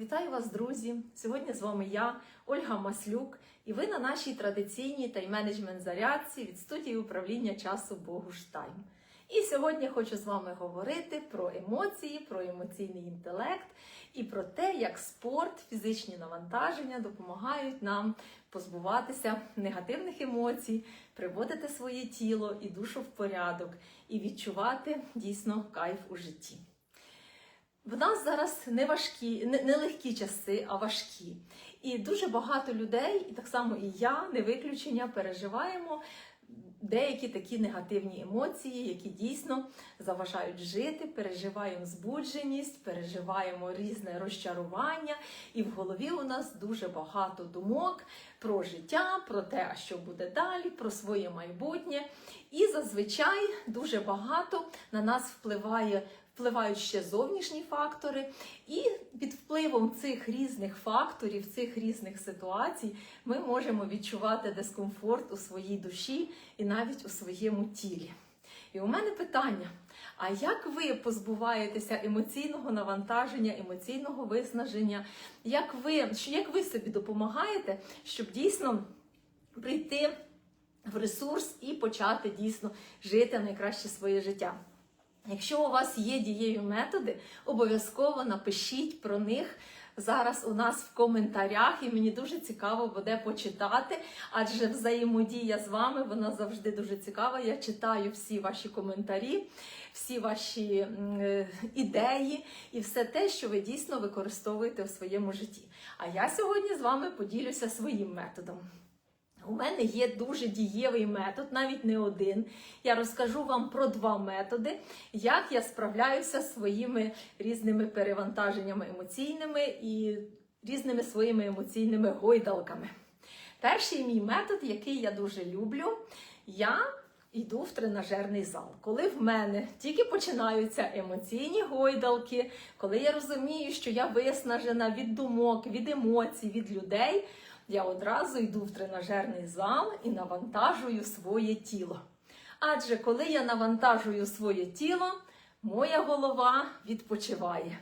Вітаю вас, друзі! Сьогодні з вами я, Ольга Маслюк, і ви на нашій традиційній тайм-менеджмент зарядці від студії управління часу Богуштайм. І сьогодні хочу з вами говорити про емоції, про емоційний інтелект і про те, як спорт, фізичні навантаження допомагають нам позбуватися негативних емоцій, приводити своє тіло і душу в порядок і відчувати дійсно кайф у житті. В нас зараз не важкі, не, легкі часи, а важкі. І дуже багато людей, і так само і я, не виключення, переживаємо деякі такі негативні емоції, які дійсно заважають жити, переживаємо збудженість, переживаємо різне розчарування, і в голові у нас дуже багато думок про життя, про те, що буде далі, про своє майбутнє. І зазвичай дуже багато на нас впливає. Впливають ще зовнішні фактори, і під впливом цих різних факторів, цих різних ситуацій, ми можемо відчувати дискомфорт у своїй душі і навіть у своєму тілі. І у мене питання: а як ви позбуваєтеся емоційного навантаження, емоційного виснаження? Як ви, як ви собі допомагаєте, щоб дійсно прийти в ресурс і почати дійсно жити найкраще своє життя? Якщо у вас є дієві методи, обов'язково напишіть про них зараз у нас в коментарях, і мені дуже цікаво буде почитати, адже взаємодія з вами вона завжди дуже цікава. Я читаю всі ваші коментарі, всі ваші е, ідеї і все те, що ви дійсно використовуєте в своєму житті. А я сьогодні з вами поділюся своїм методом. У мене є дуже дієвий метод, навіть не один. Я розкажу вам про два методи, як я справляюся з своїми різними перевантаженнями емоційними і різними своїми емоційними гойдалками. Перший мій метод, який я дуже люблю, я йду в тренажерний зал. Коли в мене тільки починаються емоційні гойдалки, коли я розумію, що я виснажена від думок, від емоцій, від людей я одразу йду в тренажерний зал і навантажую своє тіло. Адже коли я навантажую своє тіло, моя голова відпочиває.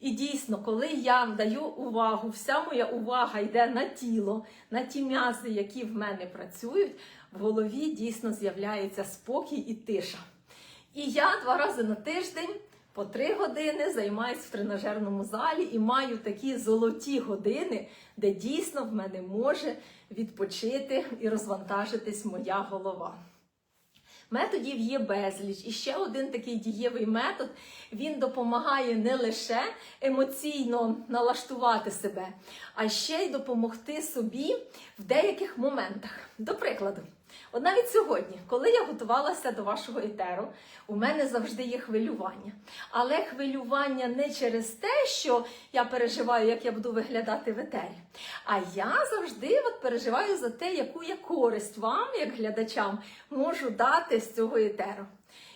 І дійсно, коли я даю увагу, вся моя увага йде на тіло, на ті м'язи, які в мене працюють, в голові дійсно з'являється спокій і тиша. І я два рази на тиждень по три години займаюся в тренажерному залі і маю такі золоті години, де дійсно в мене може відпочити і розвантажитись моя голова. Методів є безліч. І ще один такий дієвий метод він допомагає не лише емоційно налаштувати себе, а ще й допомогти собі в деяких моментах. До прикладу, от навіть сьогодні, коли я готувалася до вашого етеру, у мене завжди є хвилювання. Але хвилювання не через те, що я переживаю, як я буду виглядати в етері, а я завжди от переживаю за те, яку я користь вам, як глядачам, можу дати з цього етеру.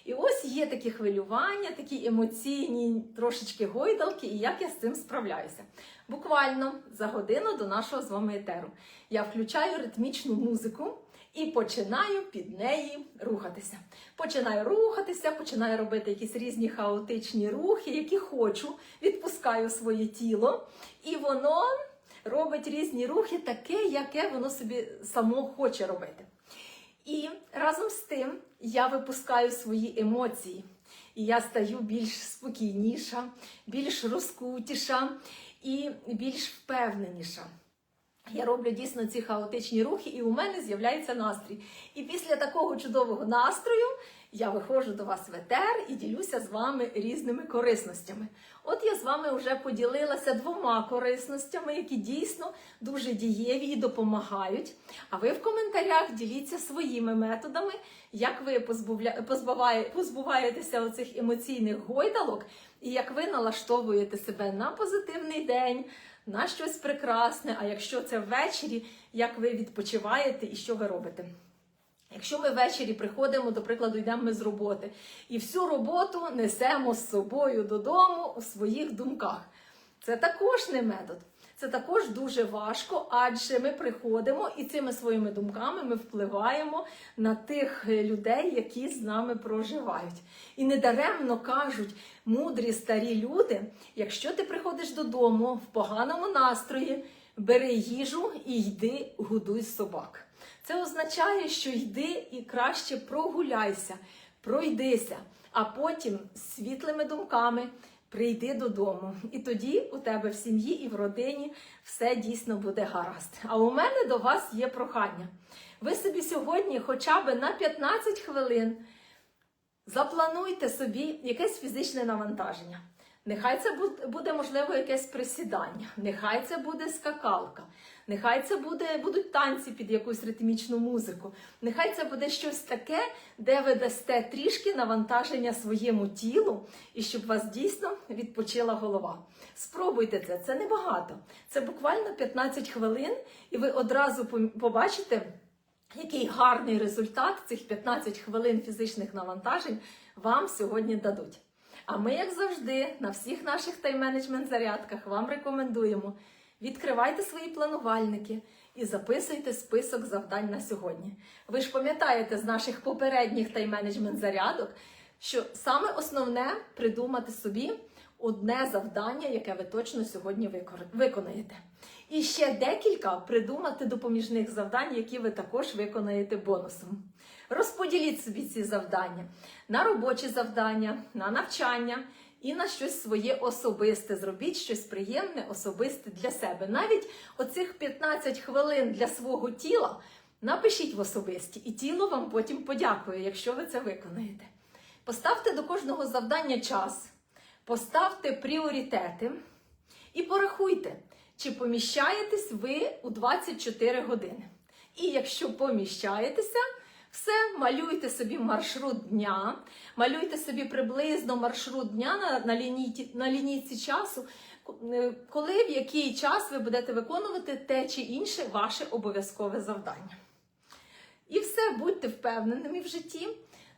І ось є такі хвилювання, такі емоційні трошечки гойдалки, і як я з цим справляюся. Буквально за годину до нашого з вами етеру я включаю ритмічну музику і починаю під неї рухатися. Починаю рухатися, починаю робити якісь різні хаотичні рухи, які хочу, відпускаю своє тіло, і воно робить різні рухи, таке, яке воно собі само хоче робити. І разом з тим я випускаю свої емоції. І я стаю більш спокійніша, більш розкутіша і більш впевненіша. Я роблю дійсно ці хаотичні рухи, і у мене з'являється настрій. І після такого чудового настрою я виходжу до вас в етер і ділюся з вами різними корисностями. От я з вами вже поділилася двома корисностями, які дійсно дуже дієві і допомагають. А ви в коментарях діліться своїми методами, як ви позбуваєтеся оцих емоційних гойдалок, і як ви налаштовуєте себе на позитивний день на щось прекрасне, а якщо це ввечері, як ви відпочиваєте і що ви робите. Якщо ми ввечері приходимо, до прикладу, йдемо ми з роботи, і всю роботу несемо з собою додому у своїх думках. Це також не метод. Це також дуже важко, адже ми приходимо і цими своїми думками ми впливаємо на тих людей, які з нами проживають. І недаремно кажуть мудрі старі люди: якщо ти приходиш додому в поганому настрої, бери їжу і йди годуй собак. Це означає, що йди і краще прогуляйся, пройдися, а потім з світлими думками прийди додому. І тоді у тебе в сім'ї і в родині все дійсно буде гаразд. А у мене до вас є прохання. Ви собі сьогодні, хоча б на 15 хвилин, заплануйте собі якесь фізичне навантаження. Нехай це буде, можливо, якесь присідання, нехай це буде скакалка, нехай це буде, будуть танці під якусь ритмічну музику, нехай це буде щось таке, де ви дасте трішки навантаження своєму тілу, і щоб вас дійсно відпочила голова. Спробуйте це, це небагато. Це буквально 15 хвилин, і ви одразу побачите, який гарний результат цих 15 хвилин фізичних навантажень вам сьогодні дадуть. А ми, як завжди, на всіх наших тайм-менеджмент зарядках вам рекомендуємо відкривайте свої планувальники і записуйте список завдань на сьогодні. Ви ж пам'ятаєте з наших попередніх тайм-менеджмент зарядок, що саме основне придумати собі одне завдання, яке ви точно сьогодні виконаєте. І ще декілька придумати допоміжних завдань, які ви також виконаєте бонусом. Розподіліть собі ці завдання на робочі завдання, на навчання і на щось своє особисте. Зробіть щось приємне, особисте для себе. Навіть оцих 15 хвилин для свого тіла напишіть в особисті, і тіло вам потім подякує, якщо ви це виконаєте. Поставте до кожного завдання час, поставте пріоритети і порахуйте, чи поміщаєтесь ви у 24 години. І якщо поміщаєтеся, все, малюйте собі маршрут дня, малюйте собі приблизно маршрут дня на, на, лінійці, на лінійці часу, е, коли в який час ви будете виконувати те чи інше ваше обов'язкове завдання. І все, будьте впевненими в житті,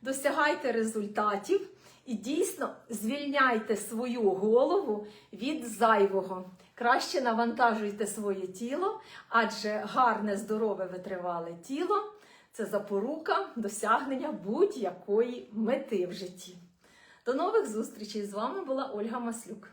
досягайте результатів і дійсно звільняйте свою голову від зайвого. Краще навантажуйте своє тіло, адже гарне, здорове, витривале тіло це запорука досягнення будь-якої мети в житті. До нових зустрічей! З вами була Ольга Маслюк.